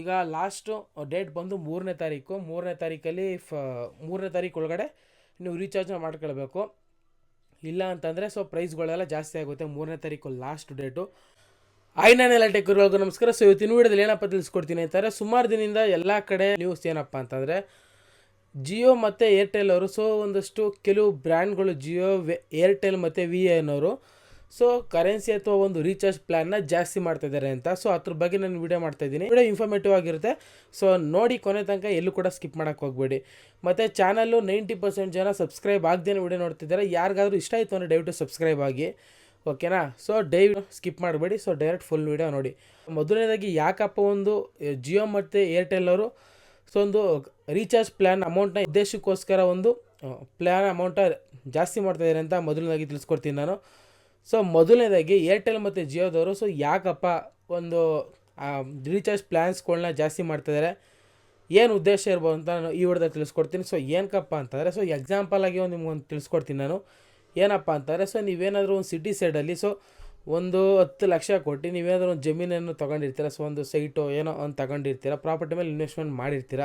ಈಗ last date ಬಂದು ಮೂರನೇ ತಾರೀಕು. ಮೂರನೇ ತಾರೀಕಲ್ಲಿ ಫ ಮೂರನೇ ತಾರೀಕು ಒಳಗಡೆ ನೀವು ರೀಚಾರ್ಜ್ನ ಮಾಡ್ಕೊಳ್ಬೇಕು. ಇಲ್ಲ ಅಂತಂದರೆ ಸೊ ಪ್ರೈಸ್ಗಳೆಲ್ಲ ಜಾಸ್ತಿ ಆಗುತ್ತೆ ಮೂರನೇ ತಾರೀಕು ಲಾಸ್ಟ್ ಡೇಟು ಐ ನಾನು ಎಲ್ಲ ಟೆಕ್ಗಳಿಗೂ ನಮಸ್ಕಾರ. ಸೊ ಇವತ್ತಿನ ವಿಡಿಯೋದಲ್ಲಿ ಏನಪ್ಪ ತಿಳಿಸ್ಕೊಡ್ತೀನಿ ಅಂತಾರೆ, ಸುಮಾರು ದಿನದಿಂದ ಎಲ್ಲ ಕಡೆ ನ್ಯೂಸ್ ಏನಪ್ಪ ಅಂತಂದರೆ ಜಿಯೋ ಮತ್ತು ಏರ್ಟೆಲ್ ಅವರು ಸೊ ಒಂದಷ್ಟು ಕೆಲವು ಬ್ರ್ಯಾಂಡ್ಗಳು ಜಿಯೋ ವೆ ಏರ್ಟೆಲ್ ಮತ್ತು ವಿ ಎನವರು ಸೊ ಕರೆನ್ಸಿ ಅಥವಾ ಒಂದು ರೀಚಾರ್ಜ್ ಪ್ಲಾನ್ನ ಜಾಸ್ತಿ ಮಾಡ್ತಾ ಇದ್ದಾರೆ ಅಂತ. ಸೊ ಅದ್ರ ಬಗ್ಗೆ ನಾನು ವಿಡಿಯೋ ಮಾಡ್ತಾ ಇದ್ದೀನಿ. ವಿಡಿಯೋ ಇನ್ಫಾರ್ಮೇಟಿವ್ ಆಗಿರುತ್ತೆ. ಸೊ ನೋಡಿ ಕೊನೆ ತನಕ ಎಲ್ಲೂ ಕೂಡ ಸ್ಕಿಪ್ ಮಾಡೋಕ್ಕೆ ಹೋಗಬೇಡಿ. ಮತ್ತು ಚಾನಲ್ಲು ನೈಂಟಿ ಪರ್ಸೆಂಟ್ ಜನ ಸಬ್ಸ್ಕ್ರೈಬ್ ಆಗದೇನೆ ವಿಡಿಯೋ ನೋಡ್ತಿದ್ದಾರೆ. ಯಾರಿಗಾದ್ರೂ ಇಷ್ಟ ಆಯಿತು ಅಂದರೆ ದಯವಿಟ್ಟು ಸಬ್ಸ್ಕ್ರೈಬ್ ಆಗಿ. ಓಕೆನಾ ಸೊ ಡೈ ಸ್ಕಿಪ್ ಮಾಡಬೇಡಿ. ಸೊ ಡೈರೆಕ್ಟ್ ಫುಲ್ ವಿಡಿಯೋ ನೋಡಿ. ಮೊದಲನೇದಾಗಿ ಯಾಕಪ್ಪ ಒಂದು ಜಿಯೋ ಮತ್ತು ಏರ್ಟೆಲ್ ಅವರು ಸೊ, ಒಂದು ರೀಚಾರ್ಜ್ ಪ್ಲ್ಯಾನ್ ಅಮೌಂಟ್ನ ಉದ್ದೇಶಕ್ಕೋಸ್ಕರ ಒಂದು ಪ್ಲ್ಯಾನ್ ಅಮೌಂಟ ಜಾಸ್ತಿ ಮಾಡ್ತಾ ಇದ್ದಾರೆ ಅಂತ ಮೊದಲನೇದಾಗಿ ತಿಳಿಸ್ಕೊಡ್ತೀನಿ ನಾನು. ಸೊ ಮೊದಲನೇದಾಗಿ ಏರ್ಟೆಲ್ ಮತ್ತು ಜಿಯೋದವರು ಸೊ ಯಾಕಪ್ಪ ಒಂದು ರೀಚಾರ್ಜ್ ಪ್ಲ್ಯಾನ್ಸ್ಗಳನ್ನ ಜಾಸ್ತಿ ಮಾಡ್ತಿದ್ದಾರೆ ಏನು ಉದ್ದೇಶ ಇರ್ಬೋದು ಅಂತ ನಾನು ಈ ವಿಡಿಯೋದಲ್ಲಿ ತಿಳಿಸ್ಕೊಡ್ತೀನಿ. ಸೊ ಏನಕ್ಕಪ್ಪ ಅಂತಂದರೆ ಸೊ ಎಕ್ಸಾಂಪಲ್ ಆಗಿ ಒಂದು ನಿಮ್ಗೊಂದು ತಿಳಿಸ್ಕೊಡ್ತೀನಿ ನಾನು. ಏನಪ್ಪ ಅಂತಂದರೆ ಸೊ ನೀವೇನಾದರೂ ಒಂದು ಸಿಟಿ ಸೈಡಲ್ಲಿ ಸೊ ಒಂದು ಹತ್ತು ಲಕ್ಷ ಕೊಟ್ಟು ನೀವೇನಾದರೂ ಒಂದು ಜಮೀನನ್ನು ತೊಗೊಂಡಿರ್ತೀರ? ಸೊ ಒಂದು ಸೈಟು ಏನೋ ಒಂದು ತಗೊಂಡಿರ್ತೀರ? ಪ್ರಾಪರ್ಟಿ ಮೇಲೆ ಇನ್ವೆಸ್ಟ್ಮೆಂಟ್ ಮಾಡಿರ್ತೀರ?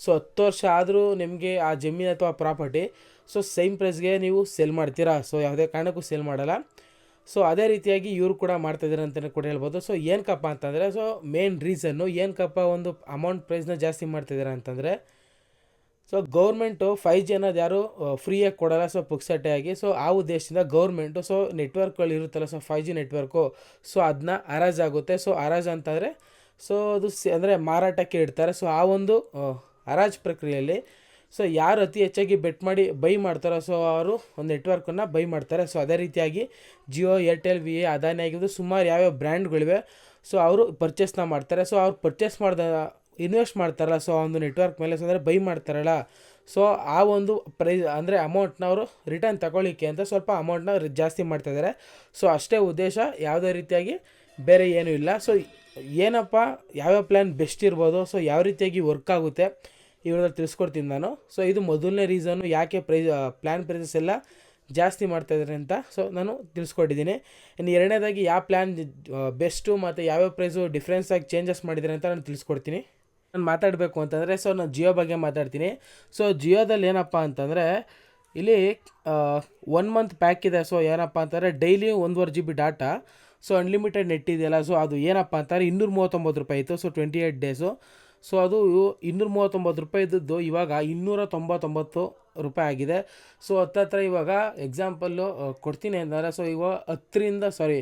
ಸೊ ಹತ್ತು ವರ್ಷ ಆದರೂ ನಿಮಗೆ ಆ ಜಮೀನು ಅಥವಾ ಪ್ರಾಪರ್ಟಿ ಸೊ ಸೇಮ್ ಪ್ರೈಸ್ಗೆ ನೀವು ಸೇಲ್ ಮಾಡ್ತೀರಾ? ಸೊ ಯಾವುದೇ ಕಾರಣಕ್ಕೂ ಸೇಲ್ ಮಾಡಲ್ಲ. ಸೊ ಅದೇ ರೀತಿಯಾಗಿ ಇವರು ಕೂಡ ಮಾಡ್ತಾಯಿದ್ದಾರೆ ಅಂತಲೇ ಕೂಡ ಹೇಳ್ಬೋದು. ಸೊ ಏನಕ್ಕಪ್ಪ ಅಂತಂದರೆ ಸೊ ಮೇನ್ ರೀಸನ್ನು ಏನಕ್ಕಪ್ಪ ಒಂದು ಅಮೌಂಟ್ ಪ್ರೈಸ್ನ ಜಾಸ್ತಿ ಮಾಡ್ತಿದ್ದಾರೆ ಅಂತಂದರೆ ಸೊ ಗೌರ್ಮೆಂಟು ಫೈ ಜಿ ಅನ್ನೋದು ಯಾರು ಫ್ರೀಯಾಗಿ ಕೊಡಲ್ಲ ಸೊ ಪುಕ್ಸಟ್ಟೆ ಆಗಿ. ಸೊ ಆ ಉದ್ದೇಶದಿಂದ ಗೌರ್ಮೆಂಟು ಸೊ ನೆಟ್ವರ್ಕ್ಗಳು ಇರುತ್ತಲ್ಲ so five G network so ಅದನ್ನ ಹರಾಜಾಗುತ್ತೆ ಸೊ ಹರಾಜು ಅಂತಂದರೆ ಸೊ ಅದು ಸಿ, ಅಂದರೆ ಮಾರಾಟಕ್ಕೆ ಇಡ್ತಾರೆ. ಸೊ ಆ ಒಂದು ಹರಾಜು ಪ್ರಕ್ರಿಯೆಯಲ್ಲಿ ಸೊ ಯಾರು ಅತಿ ಹೆಚ್ಚಾಗಿ ಬೆಟ್ ಮಾಡಿ ಬೈ ಮಾಡ್ತಾರೋ ಸೊ ಅವರು ಒಂದು ನೆಟ್ವರ್ಕನ್ನು ಬೈ ಮಾಡ್ತಾರೆ. ಸೊ ಅದೇ ರೀತಿಯಾಗಿ Jio Airtel V A Adani ಆಗಿದ್ದು ಸುಮಾರು ಯಾವ್ಯಾವ ಬ್ರ್ಯಾಂಡ್ಗಳಿವೆ ಸೊ ಅವರು ಪರ್ಚೇಸ್ನ ಮಾಡ್ತಾರೆ. ಸೊ ಅವ್ರು ಪರ್ಚೇಸ್ ಮಾಡಿದ ಇನ್ವೆಸ್ಟ್ ಮಾಡ್ತಾರಲ್ಲ ಸೊ ಆ ಒಂದು ನೆಟ್ವರ್ಕ್ ಮೇಲೆ ಸೊ ಅಂದರೆ ಬೈ ಮಾಡ್ತಾರಲ್ಲ. ಸೊ ಆ ಒಂದು ಪ್ರೈಸ್ ಅಂದರೆ ಅಮೌಂಟ್ನ ಅವರು ರಿಟರ್ನ್ ತಗೊಳ್ಳಿಕ್ಕೆ ಅಂತ ಸ್ವಲ್ಪ ಅಮೌಂಟ್ನ ಜಾಸ್ತಿ ಮಾಡ್ತಾಯಿದ್ದಾರೆ ಸೊ ಅಷ್ಟೇ ಉದ್ದೇಶ, ಯಾವುದೇ ರೀತಿಯಾಗಿ ಬೇರೆ ಏನೂ ಇಲ್ಲ. ಸೊ ಏನಪ್ಪ, ಯಾವ್ಯಾವ ಪ್ಲ್ಯಾನ್ ಬೆಸ್ಟ್ ಇರ್ಬೋದು? ಸೊ ಯಾವ ರೀತಿಯಾಗಿ ವರ್ಕ್ ಆಗುತ್ತೆ? ಇವ್ರದ್ದು ತಿಳಿಸ್ಕೊಡ್ತೀನಿ ನಾನು. ಸೊ ಇದು ಮೊದಲನೇ ರೀಸನ್ನು ಯಾಕೆ ಪ್ರೈಸ್ ಪ್ಲ್ಯಾನ್ ಪ್ರೈಸಸ್ ಎಲ್ಲ ಜಾಸ್ತಿ ಮಾಡ್ತಾಯಿದ್ದಾರೆ ಅಂತ. ಸೊ ನಾನು ತಿಳಿಸ್ಕೊಟ್ಟಿದ್ದೀನಿ. ಇನ್ನು ಎರಡನೇದಾಗಿ ಯಾವ ಪ್ಲ್ಯಾನ್ ಬೆಸ್ಟು ಮತ್ತು ಯಾವ್ಯಾವ ಪ್ರೈಸು ಡಿಫ್ರೆನ್ಸ್ ಆಗಿ ಚೇಂಜಸ್ ಮಾಡಿದ್ದಾರೆ ಅಂತ ನಾನು ತಿಳಿಸ್ಕೊಡ್ತೀನಿ. ನಾನು ಮಾತಾಡಬೇಕು ಅಂತಂದರೆ ಸೊ ನಾನು ಜಿಯೋ ಬಗ್ಗೆ ಮಾತಾಡ್ತೀನಿ. ಸೊ ಜಿಯೋದಲ್ಲಿ ಏನಪ್ಪ ಅಂತಂದರೆ, ಇಲ್ಲಿ ಒನ್ ಮಂತ್ ಪ್ಯಾಕ್ ಇದೆ. ಸೊ ಏನಪ್ಪ ಅಂತಂದರೆ ಡೈಲಿ ಒಂದುವರೆ G B data so unlimited net ಇದೆಯಲ್ಲ. ಸೊ ಅದು ಏನಪ್ಪ ಅಂತಂದರೆ, ಇನ್ನೂರ ಮೂವತ್ತೊಂಬತ್ತು ರೂಪಾಯಿ ಇತ್ತು. So twenty eight days so ಅದು ಇನ್ನೂರ ಮೂವತ್ತೊಂಬತ್ತು ರೂಪಾಯಿ ಇದ್ದದ್ದು. ಇವಾಗ ಇನ್ನೂರ ತೊಂಬತ್ತೊಂಬತ್ತು ರೂಪಾಯಿ ಆಗಿದೆ. ಸೊ ಹತ್ತತ್ರ ಇವಾಗ ಎಕ್ಸಾಂಪಲ್ಲು ಕೊಡ್ತೀನಿ ಅಂದರೆ ಸೊ ಇವಾಗ ಹತ್ತರಿಂದ ಸಾರಿ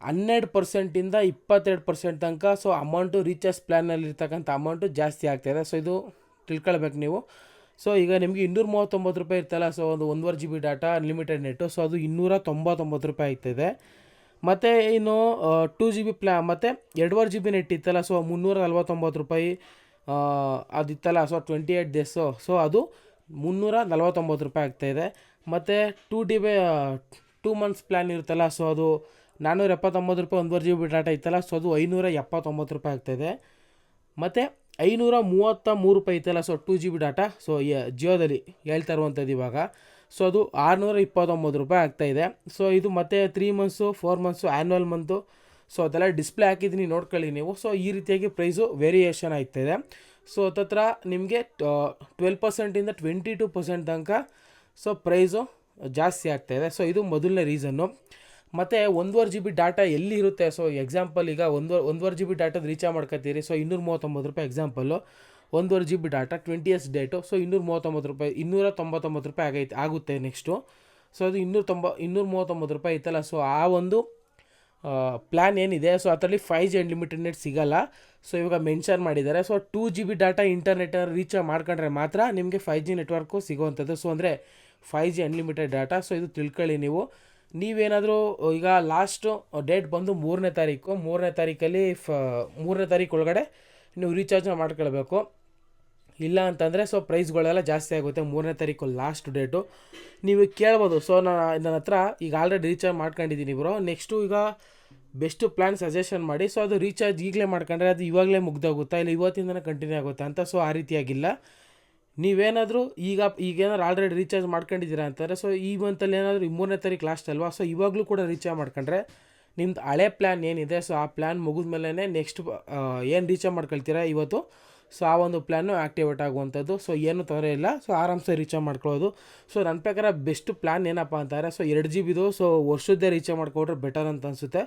ಹನ್ನೆರಡು ಪರ್ಸೆಂಟಿಂದ ಇಪ್ಪತ್ತೆರಡು ಪರ್ಸೆಂಟ್ ತನಕ ಸೊ ಅಮೌಂಟು ರೀಚಾರ್ಜ್ ಪ್ಲ್ಯಾನಲ್ಲಿರ್ತಕ್ಕಂಥ ಅಮೌಂಟು ಜಾಸ್ತಿ ಆಗ್ತಾಯಿದೆ ಸೊ ಇದು ತಿಳ್ಕೊಳ್ಬೇಕು ನೀವು. ಸೊ ಈಗ ನಿಮಗೆ ಇನ್ನೂರ ಮೂವತ್ತೊಂಬತ್ತು ರೂಪಾಯಿ ಇರ್ತಲ್ಲ ಸೊ ಒಂದು ಒಂದುವರೆ G B data unlimited net so ಅದು ಇನ್ನೂರ ತೊಂಬತ್ತೊಂಬತ್ತು ರೂಪಾಯಿ ಆಗ್ತಾಯಿದೆ ಮತ್ತು ಇನ್ನು ಟೂ ಜಿ ಬಿ ಪ್ಲ್ಯಾ ಮತ್ತು ಎರಡುವರೆ ಜಿ ಬಿ ನೆಟ್ ಇತ್ತಲ್ಲ ಸೊ ಮುನ್ನೂರ ನಲ್ವತ್ತೊಂಬತ್ತು ರೂಪಾಯಿ ಅದಿತ್ತಲ್ಲ so twenty eight days so ಅದು ಮುನ್ನೂರ ನಲ್ವತ್ತೊಂಬತ್ತು ರೂಪಾಯಿ ಆಗ್ತಾಯಿದೆ ಮತ್ತು two D B two months plan ಇರುತ್ತಲ್ಲ ಸೊ ಅದು ನಾನ್ನೂರ ಎಪ್ಪತ್ತೊಂಬತ್ತು ರೂಪಾಯಿ ಒಂದುವರೆ ಜಿ ಬಿ ಡಾಟಾ ಇತ್ತಲ್ಲ ಸೊ ಅದು ಐನೂರ ಎಪ್ಪತ್ತೊಂಬತ್ತು ರೂಪಾಯಿ ಆಗ್ತಾಯಿದೆ ಮತ್ತು ಐನೂರ ಮೂವತ್ತ ಮೂರು ರೂಪಾಯಿ ಇತ್ತಲ್ಲ so two G B data so ಜಿಯೋದಲ್ಲಿ ಹೇಳ್ತಾ ಇರುವಂಥದ್ದು ಇವಾಗ. ಸೊ ಅದು ಆರುನೂರ ಇಪ್ಪತ್ತೊಂಬತ್ತು ರೂಪಾಯಿ ಆಗ್ತಾಯಿದೆ ಸೊ ಇದು ಮತ್ತೆ three months four months annual month so ಅದೆಲ್ಲ ಡಿಸ್ಪ್ಲೇ ಹಾಕಿದ್ದೀನಿ, ನೋಡ್ಕೊಳ್ಳಿ ನೀವು. ಸೊ ಈ ರೀತಿಯಾಗಿ ಪ್ರೈಸು ವೇರಿಯೇಷನ್ ಆಗ್ತಾಯಿದೆ ಸೊ ತತ್ರ ನಿಮಗೆ ಟ್ವೆಲ್ ಪರ್ಸೆಂಟಿಂದ ಟ್ವೆಂಟಿ ಟು ಪರ್ಸೆಂಟ್ ತನಕ ಸೊ ಪ್ರೈಸು ಜಾಸ್ತಿ ಆಗ್ತಾಯಿದೆ ಸೊ ಇದು ಮೊದಲನೇ ರೀಸನ್ನು ಮತ್ತು ಒಂದುವರೆ ಜಿ ಬಿ ಡಾಟಾ ಎಲ್ಲಿ ಇರುತ್ತೆ? ಸೊ ಎಕ್ಸಾಂಪಲ್ ಈಗ ಒಂದು ಒಂದುವರೆ ಜಿ ಬಿ ಡಾಟಾದ ರೀಚಾರ್ಜ್ ಮಾಡ್ಕೊತೀರಿ ಸೊ ಇನ್ನೂರ ಮೂವತ್ತೊಂಬತ್ತು ರೂಪಾಯಿ ಎಕ್ಸಾಂಪಲ್ಲು ಒಂದೂವರೆ G B data twenty years date so ಇನ್ನೂರ ಮೂವತ್ತೊಂಬತ್ತು ರೂಪಾಯಿ ಇನ್ನೂರ ತೊಂಬತ್ತೊಂಬತ್ತು ರೂಪಾಯಿ ಆಗೈತೆ, ಆಗುತ್ತೆ ನೆಕ್ಸ್ಟು ಸೊ ಅದು ಇನ್ನೂರ ತೊಂಬ ಇನ್ನೂರ ಮೂವತ್ತೊಂಬತ್ತು ರೂಪಾಯಿ ಐತಲ್ಲ ಸೊ ಆ ಒಂದು ಪ್ಲ್ಯಾನ್ ಏನಿದೆ ಸೊ ಅದರಲ್ಲಿ ಫೈವ್ ಜಿ ಅನ್ಲಿಮಿಟೆಡ್ ನೆಟ್ ಸಿಗಲ್ಲ. ಸೊ ಇವಾಗ ಮೆನ್ಷನ್ ಮಾಡಿದ್ದಾರೆ so two G B data internet recharge ಮಾಡ್ಕೊಂಡ್ರೆ ಮಾತ್ರ ನಿಮಗೆ ಫೈ ಜಿ ನೆಟ್ವರ್ಕು ಸಿಗುವಂಥದ್ದು. ಸೊ ಅಂದರೆ five G unlimited data so ಇದು ತಿಳ್ಕೊಳ್ಳಿ ನೀವು. ನೀವೇನಾದರೂ ಈಗ ಲಾಸ್ಟು ಡೇಟ್ ಬಂದು ಮೂರನೇ ತಾರೀಕು, ಮೂರನೇ ತಾರೀಕಲ್ಲಿ, ಫ, ಮೂರನೇ ತಾರೀಕು ಒಳಗಡೆ ನೀವು ರೀಚಾರ್ಜ್ನ ಮಾಡ್ಕೊಳ್ಬೇಕು. ಇಲ್ಲ ಅಂತಂದರೆ ಸೊ ಪ್ರೈಸ್ಗಳೆಲ್ಲ ಜಾಸ್ತಿ ಆಗುತ್ತೆ. ಮೂರನೇ ತಾರೀಕು ಲಾಸ್ಟ್ ಡೇಟು ನೀವು ಕೇಳ್ಬೋದು. ಸೊ ನಾನು ನನ್ನ ಹತ್ರ ಈಗ ಆಲ್ರೆಡಿ ರೀಚಾರ್ಜ್ ಮಾಡ್ಕೊಂಡಿದ್ದೀನಿ ಬ್ರೋ ನೆಕ್ಸ್ಟು ಈಗ ಬೆಸ್ಟು ಪ್ಲ್ಯಾನ್ ಸಜೆಷನ್ ಮಾಡಿ. ಸೊ ಅದು ರೀಚಾರ್ಜ್ ಈಗಲೇ ಮಾಡ್ಕೊಂಡ್ರೆ ಅದು ಇವಾಗಲೇ ಮುಗ್ದೋಗುತ್ತಾ? ಇಲ್ಲ ಇವತ್ತಿಂದನೇ ಕಂಟಿನ್ಯೂ ಆಗುತ್ತಾ ಅಂತ? ಸೊ ಆ ರೀತಿಯಾಗಿಲ್ಲ. ನೀವೇನಾದರೂ ಈಗ ಈಗೇನಾದ್ರು ಆಲ್ರೆಡಿ ರೀಚಾರ್ಜ್ ಮಾಡ್ಕೊಂಡಿದ್ದೀರಾ ಅಂತಂದರೆ ಸೊ ಈ ಮಂತಲ್ಲಿ ಏನಾದರೂ ಮೂರನೇ ತಾರೀಕು ಲಾಸ್ಟ್ ಅಲ್ವಾ? ಸೊ ಇವಾಗಲೂ ಕೂಡ ರೀಚಾರ್ಜ್ ಮಾಡ್ಕೊಂಡ್ರೆ ನಿಮ್ದು ಹಳೆ ಪ್ಲ್ಯಾನ್ ಏನಿದೆ? ಸೊ ಆ ಪ್ಲ್ಯಾನ್ ಮುಗಿದ ಮೇಲೆ ನೆಕ್ಸ್ಟ್ ಏನು ರೀಚಾರ್ಜ್ ಮಾಡ್ಕೊಳ್ತೀರಾ ಇವತ್ತು? ಸೊ ಆ ಒಂದು ಪ್ಲ್ಯಾನು ಆ್ಯಕ್ಟಿವೇಟ್ ಆಗುವಂಥದ್ದು. ಸೊ ಏನು ತೊಂದರೆ ಇಲ್ಲ. ಸೊ ಆರಾಮ್ಸೆ ರೀಚಾರ್ಜ್ ಮಾಡ್ಕೊಳ್ಳೋದು. ಸೊ ನನ್ನ ಪ್ರಕಾರ ಬೆಸ್ಟ್ ಪ್ಲ್ಯಾನ್ ಏನಪ್ಪ ಅಂತಾರೆ ಸೊ ಎರಡು ಜಿ ಬಿದು ಸೊ ವರ್ಷದ್ದೇ ರೀಚಾರ್ಜ್ ಮಾಡ್ಕೊಂಡ್ರೆ ಬೆಟರ್ ಅಂತ ಅನಿಸುತ್ತೆ.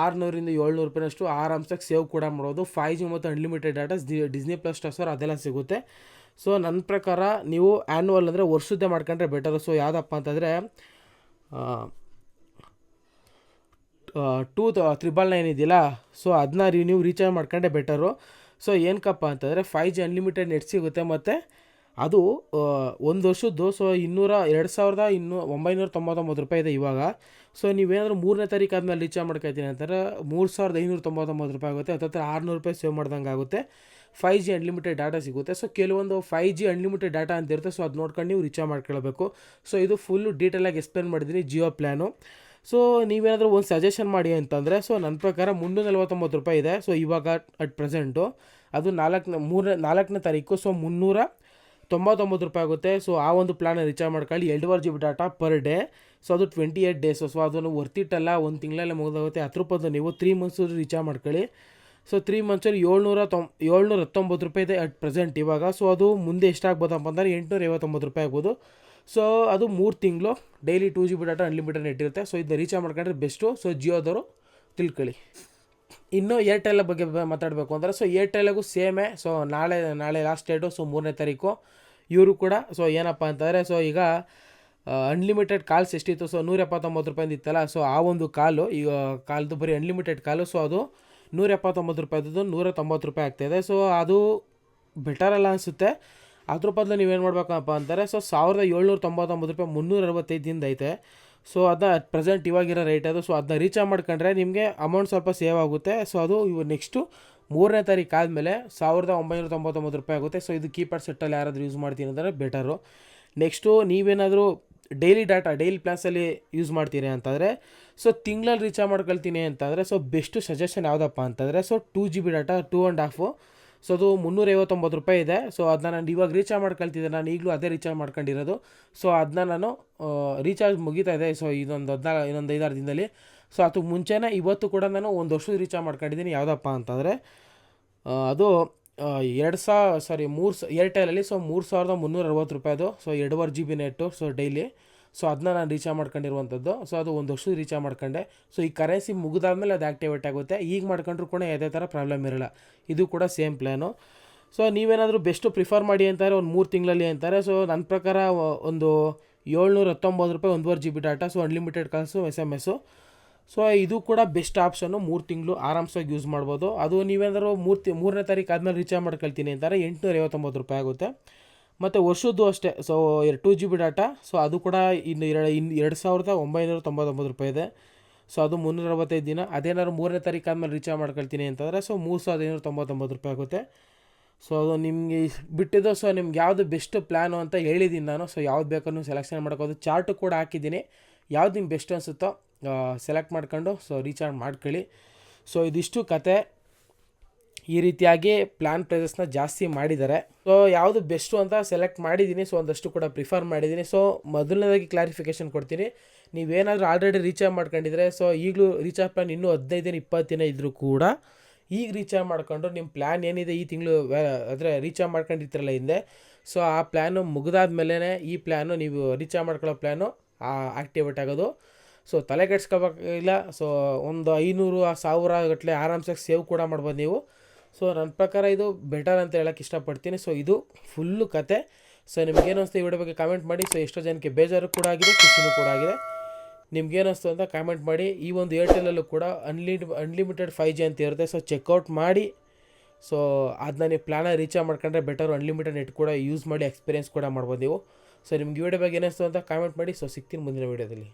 ಆರುನೂರಿಂದ ಏಳ್ನೂರು ರೂಪಾಯಿನಷ್ಟು ಆರಾಮ್ಸಾಗಿ ಸೇವ್ ಕೂಡ ಮಾಡೋದು ಫೈ ಜಿ ಮತ್ತು unlimited datas Disney plus star ಅದೆಲ್ಲ ಸಿಗುತ್ತೆ. ಸೊ ನನ್ನ ಪ್ರಕಾರ ನೀವು ಆ್ಯನ್ಯುವಲ್ ಅಂದರೆ ವರ್ಷದ್ದೇ ಮಾಡ್ಕೊಂಡ್ರೆ ಬೆಟರು ಸೊ ಯಾವುದಪ್ಪ ಅಂತಂದರೆ ಟೂ ತ್ರಿಬಲ್ ನೈನ್ ಇದೆಯಲ್ಲ ಸೊ ಅದನ್ನ ನೀವು ರೀಚಾರ್ಜ್ ಮಾಡ್ಕೊಂಡೆ ಬೆಟರು ಸೊ ಏನಕ್ಕಪ್ಪ ಅಂತಂದರೆ ಫೈ ಜಿ ಅನ್ಲಿಮಿಟೆಡ್ ನೆಟ್ ಸಿಗುತ್ತೆ ಮತ್ತು ಅದು ಒಂದು ವರ್ಷದ್ದು ಸೊ ಇನ್ನೂರ ಎರಡು ಸಾವಿರದ ಇನ್ನೂ ಒಂಬೈನೂರ ತೊಂಬತ್ತೊಂಬತ್ತು ರೂಪಾಯಿ ಇದೆ ಇವಾಗ. ಸೊ ನೀವೇನಾದರೂ ಮೂರನೇ ತಾರೀಕು ಆದಮೇಲೆ ರೀಚಾರ್ಜ್ ಮಾಡ್ಕೊಳ್ತೀನಿ ಅಂತಾರೆ ಮೂರು ಸಾವಿರದ ಐನೂರ ತೊಂಬತ್ತೊಂಬತ್ತು ರೂಪಾಯಿ ಆಗುತ್ತೆ, ಹತ್ತತ್ರ ಆರುನೂರು ರೂಪಾಯಿ ಸೇವ್ ಮಾಡ್ದಂಗೆ ಆಗುತ್ತೆ. ಫೈ ಜಿ ಅನ್ಲಿಮಿಟೆಡ್ ಡಾಟಾ ಸಿಗುತ್ತೆ. ಸೊ ಕೆಲವೊಂದು ಫೈ ಜಿ ಅನ್ಲಿಮಿಟೆಡ್ ಡಾಟಾ ಅಂತ ಇರುತ್ತೆ, ಸೊ ಅದು ನೋಡ್ಕೊಂಡು ನೀವು ರೀಚಾರ್ಜ್ ಮಾಡ್ಕೊಳ್ಬೇಕು. ಸೊ ಇದು ಫುಲ್ಲು ಡೀಟೇಲಾಗಿ ಎಕ್ಸ್ಪ್ಲೇನ್ ಮಾಡಿದ್ದೀನಿ ಜಿಯೋ ಪ್ಲ್ಯಾನು ಸೊ ನೀವೇನಾದರೂ ಒಂದು ಸಜೆಷನ್ ಮಾಡಿ ಅಂತಂದರೆ ಸೊ ನನ್ನ ಪ್ರಕಾರ ಮುನ್ನೂರ ನಲ್ವತ್ತೊಂಬತ್ತು ರೂಪಾಯಿ ಇದೆ. ಸೊ ಇವಾಗ ಅಟ್ ಪ್ರೆಸೆಂಟು ಅದು ನಾಲ್ಕನೇ, ಮೂರನೇ, ನಾಲ್ಕನೇ ತಾರೀಕು ಸೊ ಮುನ್ನೂರ ತೊಂಬತ್ತೊಂಬತ್ತು ರೂಪಾಯಿ ಆಗುತ್ತೆ. ಸೊ ಆ ಒಂದು ಪ್ಲಾನ್ ರಿಚಾರ್ಜ್ ಮಾಡ್ಕೊಳ್ಳಿ. ಎರಡುವರೆ G B data per day so ಅದು ಟ್ವೆಂಟಿ ಏಯ್ಟ್ ಡೇಸು ಸೊ ಅದನ್ನು ವರ್ತಿಟ್ಟಲ್ಲ ಒಂದು ತಿಂಗಳಲ್ಲಿ ಮುಗಿದಾಗುತ್ತೆ. ಹತ್ತು ರೂಪಾಯಿದು ನೀವು ತ್ರೀ ಮಂತ್ಸು ರಿಚಾರ್ಜ್ ಮಾಡ್ಕೊಳ್ಳಿ. ಸೊ ತ್ರೀ ಮಂತ್ಸಲ್ಲಿ ಏಳ್ನೂರ ತೊಂ, ಏಳ್ನೂರ ಹತ್ತೊಂಬತ್ತು ರೂಪಾಯಿ ಇದೆ ಅಟ್ ಪ್ರೆಸೆಂಟ್ ಇವಾಗ. ಸೊ ಅದು ಮುಂದೆ ಎಷ್ಟಾಗ್ಬೋದಪ್ಪ ಅಂದರೆ ಎಂಟುನೂರ ಐವತ್ತೊಂಬತ್ತು ರೂಪಾಯಿ ಆಗ್ಬೋದು. ಸೊ ಅದು ಮೂರು ತಿಂಗಳು daily two G B data unlimited net ಇರುತ್ತೆ. ಸೊ ಇದನ್ನ ರೀಚಾರ್ಜ್ ಮಾಡ್ಕೊಂಡ್ರೆ ಬೆಸ್ಟು ಸೊ ಜಿಯೋದವರು ತಿಳ್ಕೊಳ್ಳಿ. ಇನ್ನು ಏರ್ಟೆಲ್ ಬಗ್ಗೆ ಮಾತಾಡಬೇಕು ಅಂದರೆ ಸೊ ಏರ್ಟೆಲ್ಗೂ ಸೇಮೇ ಸೊ ನಾಳೆ ನಾಳೆ ಲಾಸ್ಟ್ ಡೇಟು ಸೊ ಮೂರನೇ ತಾರೀಕು. ಇವರು ಕೂಡ ಸೊ ಏನಪ್ಪ ಅಂತಂದರೆ ಸೊ ಈಗ ಅನ್ಲಿಮಿಟೆಡ್ ಕಾಲ್ಸ್ ಎಷ್ಟಿತ್ತು? ಸೊ ನೂರ ಎಪ್ಪತ್ತೊಂಬತ್ತು ರೂಪಾಯಿಂದ ಇತ್ತಲ್ಲ ಸೊ ಆ ಒಂದು ಕಾಲು ಈಗ ಕಾಲ್ದು ಬರೀ ಅನ್ಲಿಮಿಟೆಡ್ ಕಾಲು ಸೊ ಅದು ನೂರ ಎಪ್ಪತ್ತೊಂಬತ್ತು ರೂಪಾಯಿದ್ದು ನೂರ ತೊಂಬತ್ತು ರೂಪಾಯಿ ಆಗ್ತಾಯಿದೆ ಸೊ ಅದು ಬೆಟರ್ ಅಲ್ಲ ಅನಿಸುತ್ತೆ. ಅದ್ರ ಬದಲು ನೀವೇನು ಮಾಡ್ಬೇಕಪ್ಪ ಅಂತಾರೆ ಸೊ ಸಾವಿರದ ಏಳ್ನೂರ ತೊಂಬತ್ತೊಂಬತ್ತು ರೂಪಾಯಿ ಮುನ್ನೂರ ಅರವತ್ತೈದಿಂದ ಐತೆ. ಸೊ ಅದನ್ನ ಪ್ರೆಸೆಂಟ್ ಇವಾಗಿರೋ ರೇಟ್ ಅದು. ಸೊ ಅದನ್ನ ರೀಚಾರ್ಜ್ ಮಾಡ್ಕೊಂಡ್ರೆ ನಿಮಗೆ ಅಮೌಂಟ್ ಸ್ವಲ್ಪ ಸೇವ್ ಆಗುತ್ತೆ. ಸೊ ಅದು ಇವು ನೆಕ್ಸ್ಟು ಮೂರನೇ ತಾರೀಕು ಆದಮೇಲೆ ಸಾವಿರದ ಒಂಬೈನೂರ ತೊಂಬತ್ತೊಂಬತ್ತು ರೂಪಾಯಿ ಆಗುತ್ತೆ. ಸೊ ಇದು ಕೀಪ್ಯಾಡ್ ಸೆಟ್ಟಲ್ಲಿ ಯಾರಾದರೂ ಯೂಸ್ ಮಾಡ್ತೀನಿ ಅಂದರೆ ಬೆಟರು ನೆಕ್ಸ್ಟು ನೀವೇನಾದರೂ ಡೈಲಿ ಡಾಟಾ ಡೈಲಿ ಪ್ಲಾನ್ಸಲ್ಲಿ ಯೂಸ್ ಮಾಡ್ತೀರಿ ಅಂತಂದರೆ ಸೊ ತಿಂಗಳಲ್ಲಿ ರೀಚಾರ್ಜ್ ಮಾಡ್ಕೊಳ್ತೀನಿ ಅಂತಂದರೆ ಸೊ ಬೆಸ್ಟು ಸಜೆಷನ್ ಯಾವುದಪ್ಪ ಅಂತಂದರೆ so two G B data two and half so ಅದು ಮುನ್ನೂರೈವತ್ತೊಂಬತ್ತು ರೂಪಾಯಿ ಇದೆ. ಸೊ ಅದನ್ನ ನಾನು ಇವಾಗ ರೀಚಾರ್ಜ್ ಮಾಡ್ಕೊಳ್ತಿದ್ದೆ ನಾನು ಈಗಲೂ ಅದೇ ರೀಚಾರ್ಜ್ ಮಾಡ್ಕೊಂಡಿರೋದು. ಸೊ ಅದನ್ನ ನಾನು ರೀಚಾರ್ಜ್ ಮುಗಿತಾ ಇದೆ. ಸೊ ಇದೊಂದು ಹದಿನಾಲ್ಕು ಇನ್ನೊಂದು ಐದಾರು ದಿನದಲ್ಲಿ. ಸೊ ಅದು ಮುಂಚೆನೇ ಇವತ್ತು ಕೂಡ ನಾನು ಒಂದು ವರ್ಷದ ರೀಚಾರ್ಜ್ ಮಾಡ್ಕೊಂಡಿದ್ದೀನಿ. ಯಾವುದಪ್ಪ ಅಂತಂದರೆ ಅದು ಎರಡು ಸಾವಿರ ಸಾರಿ ಮೂರು ಸ ಏರ್ಟೆಲಲ್ಲಿ ಸೊ ಮೂರು ಸಾವಿರದ ಮುನ್ನೂರ ಅರವತ್ತು ರೂಪಾಯಿದು ಸೊ ಎರಡುವರೆ G B net so daily so ಅದನ್ನ ನಾನು ರೀಚಾರ್ಜ್ ಮಾಡ್ಕೊಂಡಿರುವಂಥದ್ದು. ಸೊ ಅದು ಒಂದು ವರ್ಷದ ರೀಚಾರ್ಜ್ ಮಾಡ್ಕೊಂಡೆ. ಸೊ ಈ ಕರೆನ್ಸಿ ಮುಗಿದಾದ್ಮೇಲೆ ಅದು ಆ್ಯಕ್ಟಿವೇಟ್ ಆಗುತ್ತೆ. ಈಗ ಮಾಡ್ಕೊಂಡ್ರು ಕೂಡ ಯಾವುದೇ ಥರ ಪ್ರಾಬ್ಲಮ್ ಇರಲ್ಲ. ಇದು ಕೂಡ ಸೇಮ್ ಪ್ಲ್ಯಾನು ಸೊ ನೀವೇನಾದರೂ ಬೆಸ್ಟು ಪ್ರಿಫರ್ ಮಾಡಿ ಅಂತಾರೆ, ಒಂದು ಮೂರು ತಿಂಗಳಲ್ಲಿ ಅಂತಾರೆ. ಸೊ ನನ್ನ ಪ್ರಕಾರ ಒಂದು ಏಳ್ನೂರ ಹತ್ತೊಂಬತ್ತು ರೂಪಾಯಿ ಒಂದುವರೆ G B data so unlimited calls S M S so ಇದು ಕೂಡ ಬೆಸ್ಟ್ ಆಪ್ಷನ್ನು ಮೂರು ತಿಂಗಳು ಆರಾಮ್ಸಾಗಿ ಯೂಸ್ ಮಾಡ್ಬೋದು. ಅದು ನೀವೇನಾದರೂ ಮೂರು ತಿ, ಮೂರನೇ ತಾರೀಕು ಆದಮೇಲೆ ರೀಚಾರ್ಜ್ ಮಾಡ್ಕೊಳ್ತೀನಿ ಅಂತಾರೆ. ಎಂಟುನೂರ ಐವತ್ತೊಂಬತ್ತು ರೂಪಾಯಿ ಆಗುತ್ತೆ. ಮತ್ತು ವರ್ಷದ್ದು ಅಷ್ಟೇ. ಸೊ ಎರಡು two G B data so ಅದು ಕೂಡ ಇನ್ನು ಎರಡು ಇನ್ನು ಎರಡು ಸಾವಿರದ ಒಂಬೈನೂರ ತೊಂಬತ್ತೊಂಬತ್ತು ರೂಪಾಯಿ ಇದೆ. ಸೊ ಅದು ಮುನ್ನೂರ ಅರವತ್ತೈದು ದಿನ. ಅದೇನಾದ್ರು ಮೂರನೇ ತಾರೀಕು ಆದಮೇಲೆ ರೀಚಾರ್ಜ್ ಮಾಡ್ಕೊಳ್ತೀನಿ ಅಂತಂದರೆ ಸೊ ಮೂರು ಸಾವಿರದ ಐನೂರ ತೊಂಬತ್ತೊಂಬತ್ತು ರೂಪಾಯಿ ಆಗುತ್ತೆ. ಸೊ ಅದು ನಿಮಗೆ ಬಿಟ್ಟಿದ್ದು ಸೊ ನಿಮ್ಗೆ ಯಾವುದು ಬೆಸ್ಟ್ ಪ್ಲ್ಯಾನು ಅಂತ ಹೇಳಿದ್ದೀನಿ ನಾನು. ಸೊ ಯಾವ್ದು ಬೇಕಾದ್ರೂ ನೀವು ಸೆಲೆಕ್ಷನ್ ಮಾಡ್ಕೋದು ಚಾರ್ಟು ಕೂಡ ಹಾಕಿದ್ದೀನಿ. ಯಾವ್ದು ನಿಮ್ಗೆ ಬೆಸ್ಟ್ ಅನಿಸುತ್ತೋ ಸೆಲೆಕ್ಟ್ ಮಾಡ್ಕೊಂಡು ಸೊ ರೀಚಾರ್ಜ್ ಮಾಡ್ಕೊಳ್ಳಿ. ಸೊ ಇದಿಷ್ಟು ಕತೆ. ಈ ರೀತಿಯಾಗಿ ಪ್ಲ್ಯಾನ್ ಪ್ರೈಸಸ್ನ ಜಾಸ್ತಿ ಮಾಡಿದ್ದಾರೆ. ಸೊ ಯಾವುದು ಬೆಸ್ಟು ಅಂತ ಸೆಲೆಕ್ಟ್ ಮಾಡಿದ್ದೀನಿ ಸೊ ಒಂದಷ್ಟು ಕೂಡ ಪ್ರಿಫರ್ ಮಾಡಿದ್ದೀನಿ ಸೊ ಮೊದಲನೇದಾಗಿ ಕ್ಲಾರಿಫಿಕೇಷನ್ ಕೊಡ್ತೀನಿ. ನೀವೇನಾದರೂ ಆಲ್ರೆಡಿ ರೀಚಾರ್ಜ್ ಮಾಡ್ಕೊಂಡಿದ್ರೆ ಸೊ ಈಗಲೂ ರೀಚಾರ್ಜ್ ಪ್ಲಾನ್ ಇನ್ನೂ ಹದಿನೈದು ದಿನ, ಇಪ್ಪತ್ತು ದಿನ ಇದ್ದರೂ ಕೂಡ ಈಗ ರೀಚಾರ್ಜ್ ಮಾಡ್ಕೊಂಡು ನಿಮ್ಮ ಪ್ಲ್ಯಾನ್ ಏನಿದೆ ಈ ತಿಂಗಳು ಅಂದರೆ ರೀಚಾರ್ಜ್ ಮಾಡ್ಕೊಂಡಿರ್ತೀರಲ್ಲ ಹಿಂದೆ. ಸೊ ಆ ಪ್ಲ್ಯಾನು ಮುಗಿದಾದ್ಮೇಲೆ ಈ ಪ್ಲ್ಯಾನು ನೀವು ರೀಚಾರ್ಜ್ ಮಾಡ್ಕೊಳ್ಳೋ ಪ್ಲ್ಯಾನು ಆ್ಯಕ್ಟಿವೇಟ್ ಆಗೋದು. ಸೊ ತಲೆ ಕೆಡ್ಸ್ಕೋಬೇಕಿಲ್ಲ ಸೊ ಒಂದು ಐನೂರು, ಸಾವಿರ ಗಟ್ಟಲೆ ಆರಾಮ್ಸಾಗಿ ಸೇವ್ ಕೂಡ ಮಾಡ್ಬೋದು ನೀವು. ಸೊ ನನ್ನ ಪ್ರಕಾರ ಇದು ಬೆಟರ್ ಅಂತ ಹೇಳಕ್ಕೆ ಇಷ್ಟಪಡ್ತೀನಿ. ಸೊ ಇದು ಫುಲ್ಲು ಕತೆ. ಸೊ ನಿಮ್ಗೇನು ಅನಿಸ್ತು ಈ ವಿಡಿಯೋ ಬಗ್ಗೆ ಕಾಮೆಂಟ್ ಮಾಡಿ. ಸೊ ಎಷ್ಟೋ ಜನಕ್ಕೆ ಬೇಜಾರು ಕೂಡ ಆಗಿದೆ, ಖುಷಿನೂ ಕೂಡ ಆಗಿದೆ. ನಿಮ್ಗೇನು ಅನಿಸ್ತು ಅಂತ ಕಾಮೆಂಟ್ ಮಾಡಿ. ಈ ಒಂದು ಏರ್ಟೆಲಲ್ಲೂ ಕೂಡ ಅನ್ಲಿಡ್ ಅನ್ಲಿಮಿಟೆಡ್ ಫೈ ಜಿ ಅಂತ ಇರುತ್ತೆ. ಸೊ ಚೆಕ್ಔಟ್ ಮಾಡಿ. ಸೊ ಅದನ್ನ ನೀವು ಪ್ಲ್ಯಾನ ರೀಚಾರ್ಜ್ ಮಾಡ್ಕೊಂಡ್ರೆ ಬೆಟರ್ ಅನ್ಲಿಮಿಟೆಡ್ ನೆಟ್ ಕೂಡ ಯೂಸ್ ಮಾಡಿ ಎಕ್ಸ್ಪೀರಿಯನ್ಸ್ ಕೂಡ ಮಾಡ್ಬೋದು ನೀವು. ಸೊ ನಿಮ್ಗೆ ವಿಡಿಯೋ ಬಗ್ಗೆ ಏನಿಸ್ತು ಅಂತ ಕಾಮೆಂಟ್ ಮಾಡಿ. ಸೊ ಸಿಗ್ತೀನಿ ಮುಂದಿನ ವೀಡಿಯೋದಲ್ಲಿ